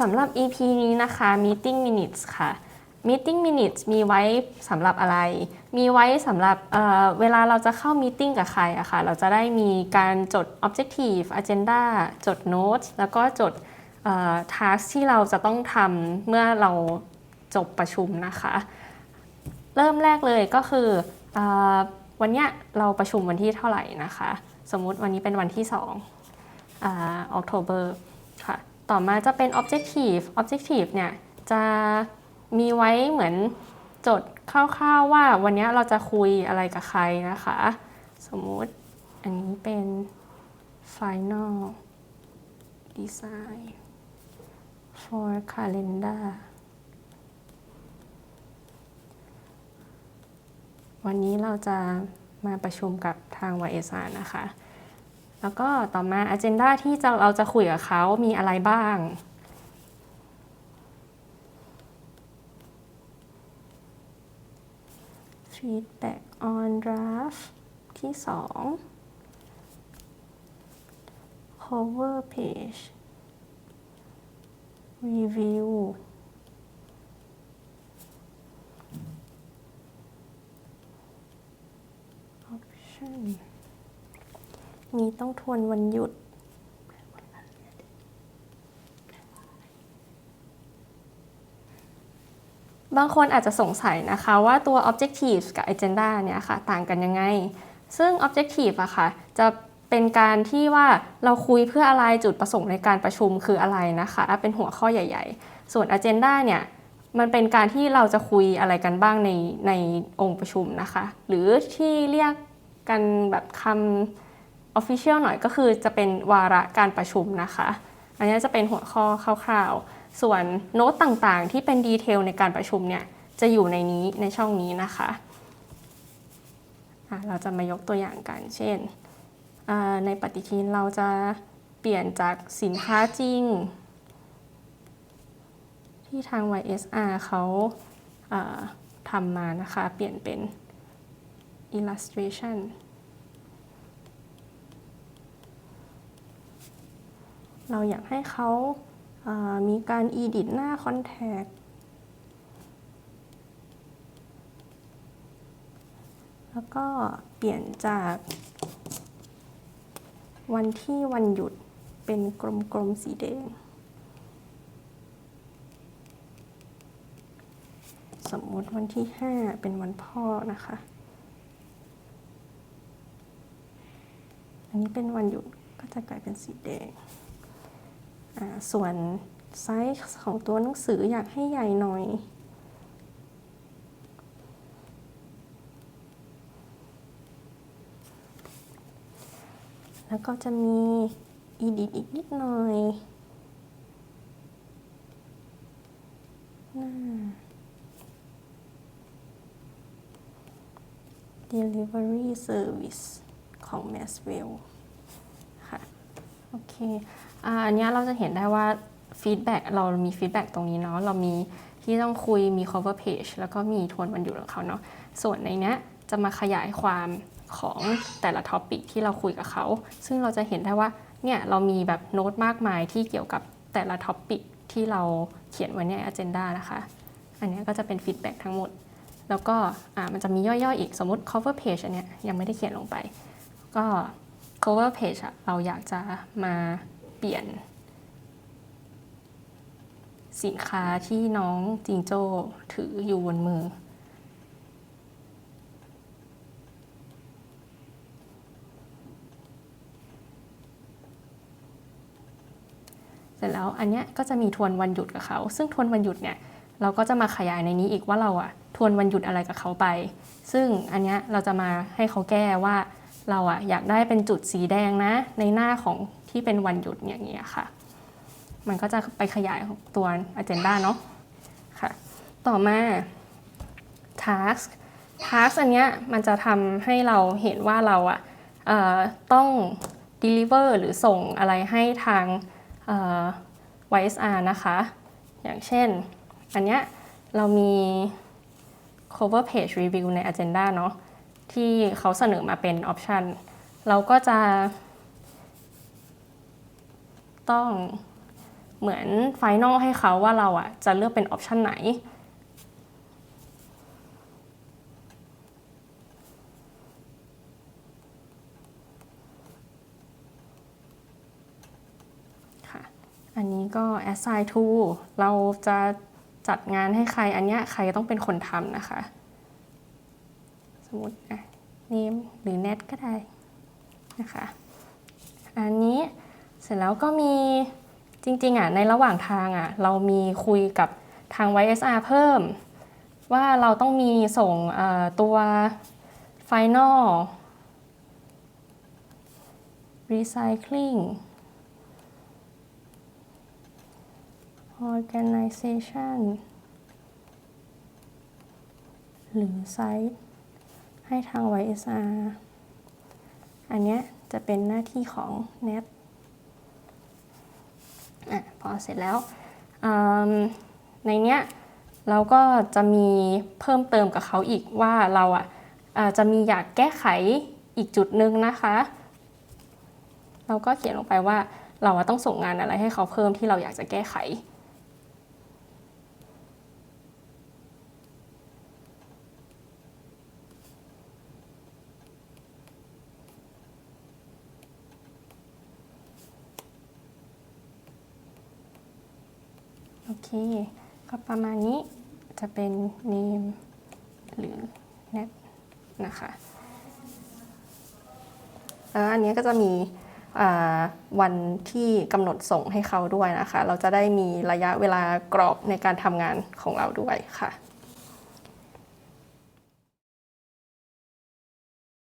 สำหรับ EP นี้นะคะ Meeting Minutes ค่ะ Meeting Minutes มีไว้สำหรับอะไร มีไว้สำหรับเเวลาเราจะเข้า Meeting กับใครอะค่ะ เราจะได้มีการจด Objective Agenda จด Notes แล้วก็จด Task ที่เราจะต้องทำเมื่อเราจบประชุมนะคะ เริ่มแรกเลยก็คืออวันเนี้ยเราประชุมวันที่เท่าไหร่นะคะ สมมุติวันนี้เป็นวันที่2อ่า October ค่ะ ต่อมาจะเป็น objective objective เนี่ยจะมีไว้เหมือนจดคร่าวๆว่าวันนี้เราจะคุยอะไรกับใครนะคะ สมมุติอันนี้เป็น final design for calendar วันนี้เราจะมาประชุมกับทาง YSR นะคะ แล้วก็ต่อมา agenda ที่จะเราจะคุยกับเขามีอะไรบ้าง feedback on draft ที่ 2 cover page review option มีต้องทวนวันหยุด บางคนอาจจะสงสัยนะคะว่าตัว objective กับ agenda เนี่ยค่ะ ต่างกันยังไง ซึ่ง objective อะค่ะ จะเป็นการที่ว่าเราคุยเพื่ออะไรจุดประสงค์ในการประชุมคืออะไรนะคะ เป็นหัวข้อใหญ่ ๆ ส่วน agenda เนี่ยมันเป็นการที่เราจะคุยอะไรกันบ้างในในองค์ประชุมนะคะ หรือที่เรียกกันแบบคำ official หน่อยก็คือจะเป็นวาระการประชุมนะคะ อันนี้จะเป็นหัวข้อคร่าวๆ ส่วนโน้ตต่างๆ ที่เป็นดีเทลในการประชุมเนี่ยจะอยู่ในนี้ในช่องนี้นะคะะเราจะมายกตัวอย่างกัน เช่น ในปฏิทินเราจะเปลี่ยนจากสินค้าจริง ที่ทาง YSR เขาทำมานะคะ เปลี่ยนเป็น illustration เราอยากให้เขาามีการ edit หน้า contact แล้วก็เปลี่ยนจากวันที่วันหยุดเป็นกลมๆสีแดง สมมติวันที่ 5 เป็นวันพ่อนะคะ อันนี้เป็นวันหยุดก็จะกลายเป็นสีแดง ส่วนไซส์ของตัวหนังสืออยากให้ใหญ่หน่อยแล้วก็จะมี edit อีกนิดหน่อยน delivery service ของ Maxwell ค่ะ โอเค อันนี้เราจะเห็นได้ว่าฟีดแบ็กเรามีฟีดแบ็กตรงนี้เนาะเรามีที่ต้องคุยมี cover page แล้วก็มีทวนวันหยุดของเขาเนาะส่วนในนี้จะมาขยายความของแต่ละท็อปิกที่เราคุยกับเขา ซึ่งเราจะเห็นได้ว่าเนี่ยเรามีแบบโน้ตมากมายที่เกี่ยวกับแต่ละท็อปิกที่เราเขียนไว้ใน agenda นะคะ อันนี้ก็จะเป็นฟีดแบ็กทั้งหมด แล้วก็มันจะมีย่อยๆอีกสมมติ cover page อันเนี้ยยังไม่ได้เขียนลงไป ก็ cover page เราอยากจะมา เปลี่ยน สินค้าที่น้องจิงโจ้ถืออยู่บนมือ เสร็จแล้วอันเนี้ยก็จะมีทวนวันหยุดกับเขา ซึ่งทวนวันหยุดเนี่ยเราก็จะมาขยายในนี้อีกว่าเราอะทวนวันหยุดอะไรกับเขาไป ซึ่งอันเนี้ยเราจะมาให้เขาแก้ว่าเราอะอยากได้เป็นจุดสีแดงนะ ในหน้าของ ที่เป็นวันหยุดอย่างนี้ค่ะ มันก็จะไปขยายตัว agenda เนาะค่ะต่อมา task task อันเนี้ยมันจะทำให้เราเห็นว่าเราอะต้อง deliver หรือส่งอะไรให้ทาง YSR นะคะ อย่างเช่น อันเนี้ยเรามี cover page review ใน agenda เนาะที่เขาเสนอมาเป็นออปชันเราก็จะ ต้องเหมือนไฟนอลให้เขาว่าเราอะจะเลือกเป็นออปชันไหน ค่ะ อันนี้ก็ assign to เราจะจัดงานให้ใครอันเนี้ยใครต้องเป็นคนทำนะคะ สมมติอะ name หรือ net ก็ได้นะคะ อันนี้ เสร็จแล้วก็มีจริงๆอะในระหว่างทางอะเรามีคุยกับทาง YSR เพิ่ม ว่าเราต้องมีส่งตัว final recycling organization หรือ site ให้ทาง YSR อันเนี้ยจะเป็นหน้าที่ของ NET เสร็จแล้วในเนี้ยเราก็จะมีเพิ่มเติมกับเขาอีกว่าเราอะอ่าจะมีอยากแก้ไขอีกจุดหนึ่งนะคะ เราก็เขียนลงไปว่าเราต้องส่งงานอะไรให้เขาเพิ่มที่เราอยากจะแก้ไข โอเค ก็ประมาณนี้จะเป็น name หรือ net นะคะแล้วอันนี้ก็จะมีวันที่กำหนดส่งให้เขาด้วยนะคะ เราจะได้มีระยะเวลากรอบในการทำงานของเราด้วยค่ะ